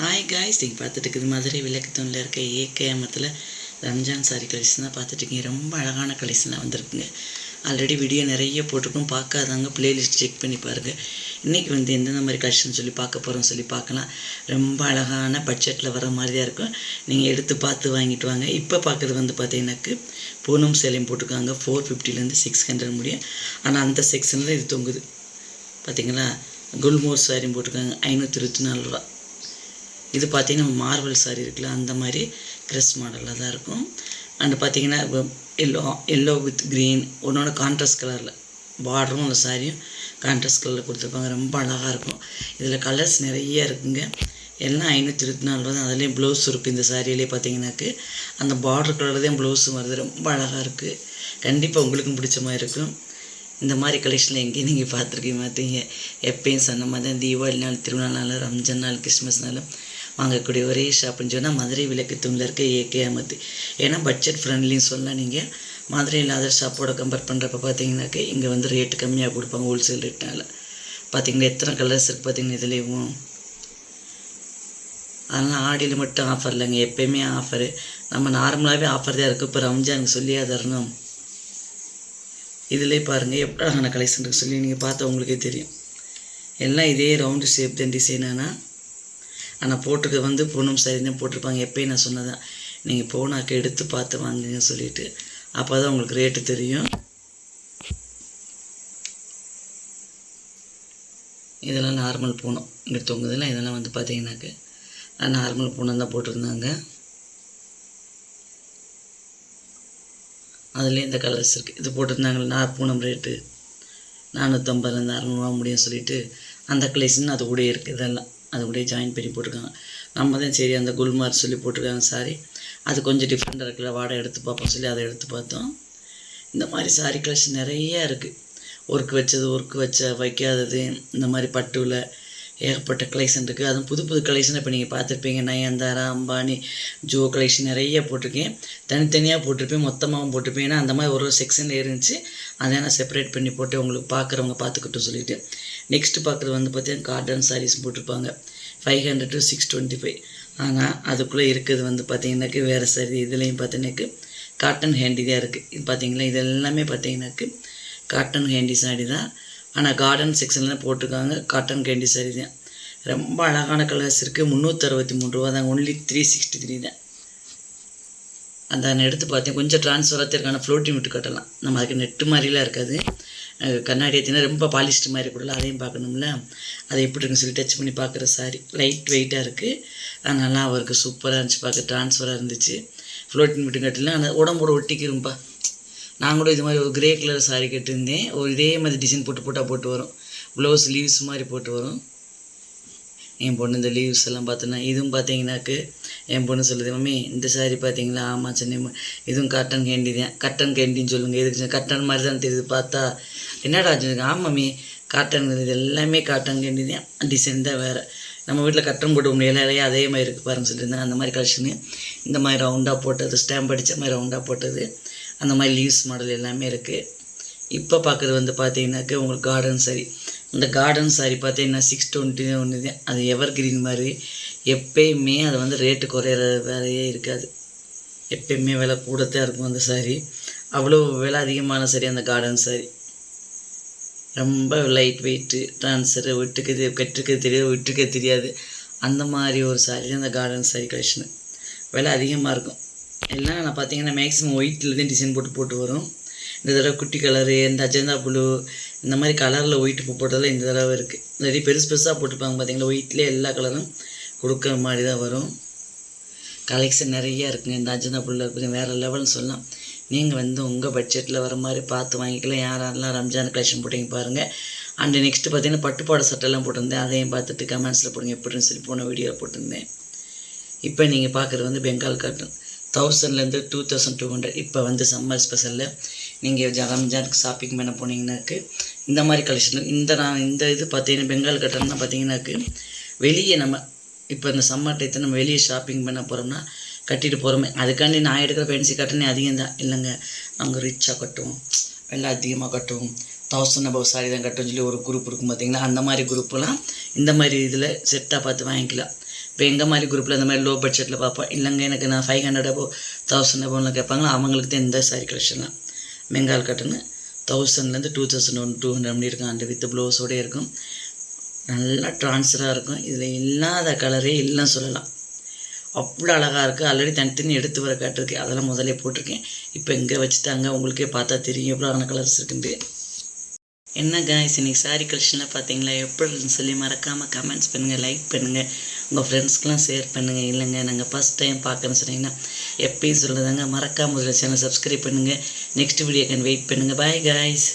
Hi guys நீங்கள் பார்த்துட்டு இருக்குது மதுரை விளக்குத்தூணில் இருக்க ஏகேமத்தில் ரம்ஜான் சாரி கலெக்ஷன் தான் பார்த்துட்ருக்கீங்க ரொம்ப அழகான கலெக்ஷனாக வந்திருக்குங்க. ஆல்ரெடி வீடியோ நிறைய போட்டிருக்கோம். பார்க்காதவங்க பிளேலிஸ்ட் செக் பண்ணி பாருங்கள் இன்றைக்கி வந்து எந்தெந்த மாதிரி கலெக்ஷன் சொல்லி பார்க்க போகிறோம் சொல்லி பார்க்கலாம். ரொம்ப அழகான பட்ஜெட்டில் வர மாதிரி தான் இருக்கும். நீங்கள் எடுத்து பார்த்து வாங்கிட்டு வாங்க. இப்போ பார்க்குறது வந்து பார்த்தீங்கன்னாக்கு பூனம் சேலையும் போட்டிருக்காங்க. ஃபோர் ஃபிஃப்டிலேருந்து சிக்ஸ் ஹண்ட்ரட் முடியும். ஆனால் அந்த செக்ஷனில் இது தொங்குது. பார்த்தீங்களா? குல்மோர் சாரியும் போட்டிருக்காங்க. ஐநூற்றி இருபத்தி நாலு ரூபா. இது பார்த்திங்கன்னா மார்வல் சாரி இருக்குல்ல அந்த மாதிரி க்ரெஸ் மாடலில் தான் இருக்கும். அண்டு பார்த்திங்கன்னா எல்லோ எல்லோ வித் க்ரீன் ஒன்னோட கான்ட்ராஸ்ட் கலரில் பார்டரும் அந்த சாரியும் கான்ட்ராஸ்ட் கலரில் கொடுத்துருப்பாங்க. ரொம்ப அழகாக இருக்கும். இதில் கலர்ஸ் நிறைய இருக்குங்க. எல்லாம் ஐநூற்றி இருபத்தி நாலு ரூபா தான். அதுலேயும் ப்ளவுஸ் இருக்குது இந்த சாரியிலே பார்த்தீங்கன்னாக்கு அந்த பார்டர் கலர் தான் ப்ளவுஸும் வருது. ரொம்ப அழகாக இருக்குது கண்டிப்பாக உங்களுக்கும் பிடிச்ச மாதிரி இருக்கும். இந்த மாதிரி கலெக்ஷனில் எங்கேயும் நீங்கள் பார்த்துருக்கீங்க மாட்டீங்க எப்பயும் சொன்ன மாதிரி தான் தீபாவளி நாள் திருவிழா நாள் ரம்ஜான் நாள் கிறிஸ்மஸ் நாளும் வாங்கக்கூடிய ஒரே ஷாப்புன்னு சொன்னால் மதுரை விளக்கு தூணில் இருக்க ஏகே அமத்து ஏன்னா பட்ஜெட் ஃப்ரெண்ட்லின்னு சொல்லலாம் நீங்கள் மதுரையில் அதர் ஷாப்போட கம்பேர் பண்ணுறப்ப பார்த்தீங்கன்னாக்க இங்கே வந்து ரேட்டு கம்மியாக கொடுப்பாங்க ஹோல்சேல் ரேட்னால் பார்த்தீங்கன்னா எத்தனை கலர்ஸ் இருக்குது பார்த்தீங்கன்னா இதுலேயும். அதனால் ஆடியில் மட்டும் ஆஃபர் இல்லைங்க எப்பயுமே ஆஃபரு நம்ம நார்மலாகவே ஆஃபர் தான் இருக்குது இப்போ ரம்ஜானுக்கு சொல்லியே தரணும். இதிலே பாருங்கள் எப்படி கலெக்ஷன் இருக்கு சொல்லி நீங்கள் பார்த்தா உங்களுக்கே தெரியும். எல்லாம் இதே ரவுண்டு ஷேப் தான் டிசைன் ஆனால் போட்டுக்க வந்து பொண்ணும் சரின்னு போட்டிருப்பாங்க. எப்பயும் நான் சொன்னதான் நீங்கள் போனாக்க எடுத்து பார்த்து வாங்குங்க சொல்லிட்டு. அப்போ தான் உங்களுக்கு ரேட்டு தெரியும். இதெல்லாம் நார்மல் பூனம். இங்கே தொங்குதெல்லாம் இதெல்லாம் வந்து பார்த்தீங்கன்னாக்க நார்மல் பூனம் தான் போட்டிருந்தாங்க. அதுலேயே இந்த கலர்ஸ் இருக்குது இது போட்டிருந்தாங்களே நான் பூனம் ரேட்டு நானூற்றம்பதுலேருந்து அறநூறுவா முடியும் சொல்லிட்டு அந்த கலெக்ஷன் அது கூட இருக்குது இதெல்லாம். அது கூட ஜாயின் பண்ணி போட்டிருக்காங்க. நம்ம தான் சரி அந்த குல்மார் சொல்லி போட்டிருக்காங்க சாரி அது கொஞ்சம் டிஃப்ரெண்ட்டாக இருக்குல்ல வாடகை எடுத்து பார்ப்போம் சொல்லி அதை எடுத்து பார்த்தோம். இந்த மாதிரி சாரி கலெக்ஷன் நிறைய இருக்குது ஒர்க் வச்சது ஒர்க் வச்ச வைக்காதது இந்த மாதிரி பட்டுவில் ஏகப்பட்ட கலெக்ஷன் இருக்குது அதுவும் புது புது கலெக்ஷன் இப்போ நீங்கள் பார்த்துருப்பீங்க. நயன்தாரா அம்பானி ஜோ கலெக்ஷன் நிறைய போட்டிருக்கேன். தனித்தனியாக போட்டிருப்பேன் மொத்தமாகவும் போட்டிருப்பேன். ஏன்னா அந்த மாதிரி ஒரு ஒரு செக்ஷனில் இருந்துச்சு. அதை நான் செப்பரேட் பண்ணி போட்டு உங்களுக்கு பார்க்குறவங்க பார்த்துக்கிட்டும் சொல்லிவிட்டு நெக்ஸ்ட்டு பார்க்குறது வந்து பார்த்தீங்கன்னா காட்டன் சாரீஸ் போட்டிருப்பாங்க. Five hundred to six twenty five ஆனால் அதுக்குள்ளே இருக்கிறது வந்து பார்த்தீங்கன்னாக்கு வேறு சாரி இதுலேயும் பார்த்தீங்கன்னாக்கு காட்டன் ஹேண்டி தான் இருக்குது இது பார்த்திங்களா? இது எல்லாமே பார்த்தீங்கன்னாக்கு காட்டன் ஹேண்டி சாரி தான். ஆனால் கார்டன் செக்ஷனில் போட்டிருக்காங்க காட்டன் கேண்டி சாரி தான். ரொம்ப அழகான கலர்ஸ் இருக்குது முந்நூற்றறுபத்தி மூணு ரூபா தான். ஒன்லி த்ரீ சிக்ஸ்டி த்ரீ தான் அந்த எடுத்து பார்த்தேன். கொஞ்சம் ட்ரான்ஸ்ஃபராக இருக்கான ஃப்ளோட்டிங் விட்டு கட்டலாம். நம்ம அதுக்கு நெட்டு மாதிரிலாம் இருக்காது. கண்ணாடி ஏற்றினா ரொம்ப பாலிஸ்ட் மாதிரி கூட அதையும் பார்க்கணும்ல. அதை எப்படி இருக்குன்னு சொல்லி டச் பண்ணி பார்க்குற சாரி லைட் வெயிட்டாக இருக்குது அது நல்லா அவருக்கு சூப்பராக இருந்துச்சு பார்க்க. ட்ரான்ஸ்ஃபராக இருந்துச்சு. ஃப்ளோட்டிங் மட்டும் கட்டலாம் அந்த உடம்போட ஒட்டிக்கிறோம்ப்பா நான் கூட இது மாதிரி ஒரு கிரே கலர் சாரி கட்டியிருந்தேன் ஒரு இதே மாதிரி டிசைன் போட்டு போட்டால் போட்டு வரும். ப்ளவுஸ் லீவ்ஸ் மாதிரி போட்டு வரும். என் பொண்ணு இந்த லீவ்ஸ் எல்லாம் பார்த்தோன்னா இதுவும் பார்த்தீங்கன்னாக்கு என் பொண்ணு சொல்லுது மம்மி இந்த சாரி பார்த்தீங்களா ஆமாம் சென்னை இதுவும் கட்டன் கேண்டி தான் கட்டன் கேண்டின்னு சொல்லுங்கள் எதுக்கு கட்டன் மாதிரி தான் தெரியுது பார்த்தா. என்னடா சொன்னீங்க ஆமாம் மம்மி காட்டன் இது எல்லாமே காட்டன் கேண்டி தான். டிசைன் தான் வேறு. நம்ம வீட்டில் கட்டன் போட்டு முடியல இலையே அதே மாதிரி இருக்குது பாருங்க சொல்லியிருந்தாங்க அந்த மாதிரி கலெக்ஷனு இந்த மாதிரி ரவுண்டாக போட்டது ஸ்டாம்ப் அடித்த மாதிரி ரவுண்டாக போட்டது அந்த மாதிரி லீவ்ஸ் மாடல் எல்லாமே இருக்குது இப்போ பார்க்குறது வந்து பார்த்தீங்கன்னாக்க உங்களுக்கு கார்டன் சரி இந்த கார்டன் சாரி பார்த்தீங்கன்னா சிக்ஸ் டுவெண்ட்டி ஒன்று தான் அது எவர் கிரீன் மாதிரி. எப்பயுமே அது வந்து ரேட்டு குறையிற வேலையே இருக்காது. எப்பயுமே விலை கூடத்தான் இருக்கும் அந்த சாரி அவ்வளோ விலை அதிகமான சாரி அந்த கார்டன் சாரி ரொம்ப லைட் வெயிட்டு ட்ரான்ஸரு விட்டுக்கு கெட்டுக்க தெரியாது விட்டுக்க தெரியாது. அந்த மாதிரி ஒரு சாரி தான் அந்த கார்டன் சாரி கலெக்ஷனு விலை அதிகமாக இருக்கும். எல்லாம் நான் பார்த்தீங்கன்னா மேக்ஸிமம் ஒயிட்டில் தான் டிசைன் போட்டு போட்டு வரும். இந்த தடவை குட்டி கலரு இந்த அஜந்தா புழு இந்த மாதிரி கலரில் ஒயிட் பூ போட்டதில் இந்த தடவை இருக்குது நிறைய பெருசு பெருசாக போட்டுருப்பாங்க பார்த்தீங்களா ஒயிட்லேயே எல்லா கலரும் கொடுக்குற மாதிரி தான் வரும். கலெக்ஷன் நிறையா இருக்குங்க. இந்த அஜந்தா புல்லில் இருக்குது வேறு லெவல்னு சொல்லலாம். நீங்கள் வந்து உங்கள் பட்ஜெட்டில் வர மாதிரி பார்த்து வாங்கிக்கலாம். யார் யாரெல்லாம் ரம்ஜான் கலெக்ஷன் போட்டிங்க பாருங்கள் அண்டு நெக்ஸ்ட்டு பார்த்தீங்கன்னா பட்டுப்பாட சட்டெல்லாம் போட்டிருந்தேன். அதையும் பார்த்துட்டு கமெண்ட்ஸில் போடுங்க. எப்படின்னு சொல்லி போன வீடியோவில் போட்டிருந்தேன். இப்போ நீங்கள் பார்க்குறது வந்து பெங்கால் காட்டன் தௌசண்ட்லேருந்து டூ தௌசண்ட் டூ ஹண்ட்ரட் இப்போ வந்து சம்மர் ஸ்பெஷலில் நீங்கள் ரம்ஜானுக்கு ஷாப்பிங் பண்ண போனீங்கன்னாக்கு இந்த மாதிரி கலெக்ஷன் இந்த நான் இந்த இது பார்த்தீங்கன்னா பெங்கால் கட்டணம்னா தான் பார்த்தீங்கன்னாக்கு வெளியே நம்ம இப்போ இந்த சம்மர் டயத்தை நம்ம வெளியே ஷாப்பிங் பண்ண போகிறோம்னா கட்டிட்டு போகிறோமே அதுக்காண்டி நான் எடுக்கிற ஃபேன்சி கட்டணே அதிகம் தான். இல்லைங்க நாங்கள் ரிச்சாக கட்டுவோம். வெள்ளை அதிகமாக கட்டுவோம். தௌசண்ட் அபவ் சாரி தான் கட்டும் சொல்லி ஒரு குரூப் இருக்கும் பார்த்தீங்களா? அந்த மாதிரி குரூப்பெல்லாம் இந்த மாதிரி இதில் செட்டாக பார்த்து வாங்கிக்கலாம். இப்போ எங்கள் மாதிரி குரூப்பில் இந்த மாதிரி லோ பட்ஜெட்டில் பார்ப்போம். இல்லைங்க எனக்கு நான் ஃபைவ் ஹண்ட்ரட் அபோ தௌசண்ட் அபோவில் கேட்பாங்களா? அவங்களுக்கு தான் இந்த சாரி கலெக்ஷன்லாம் மெங்கால் கட்டுன்னு தௌசண்ட்லேருந்து two thousand one two hundred அப்படி இருக்கும். அந்த வித் ப்ளவுஸோடய இருக்கும். நல்லா ட்ரான்ஸ்ஃபராக இருக்கும். இதில் இல்லாத கலரே இல்லைன்னு சொல்லலாம். அவ்வளோ அழகாக இருக்குது ஆல்ரெடி தனித்தனி எடுத்து வர காட்டிருக்கு. அதெல்லாம் முதல்ல போட்டிருக்கேன். இப்போ இங்கே வச்சுட்டாங்க? உங்களுக்கே பார்த்தா தெரியும். எவ்வளோ அழகான கலர்ஸ் இருக்குன்ட்டு. என்ன காய்ஸ் இன்னைக்கு சாரி கலெக்ஷனில் பார்த்தீங்களா எப்படின்னு சொல்லி மறக்காமல் கமெண்ட்ஸ் பண்ணுங்கள் லைக் பண்ணுங்கள் உங்கள் ஃப்ரெண்ட்ஸ்க்கெலாம் ஷேர் பண்ணுங்கள் இல்லைங்க நாங்கள் ஃபஸ்ட் டைம் பார்க்குறேன்னு சொன்னீங்கன்னா எப்பயும் சொல்லுதாங்க மறக்காமல் ஒரு சேனல் சப்ஸ்கிரைப் பண்ணுங்கள் நெக்ஸ்ட் வீடியோக்கு வெயிட் பண்ணுங்கள் பாய் காய்ஸ்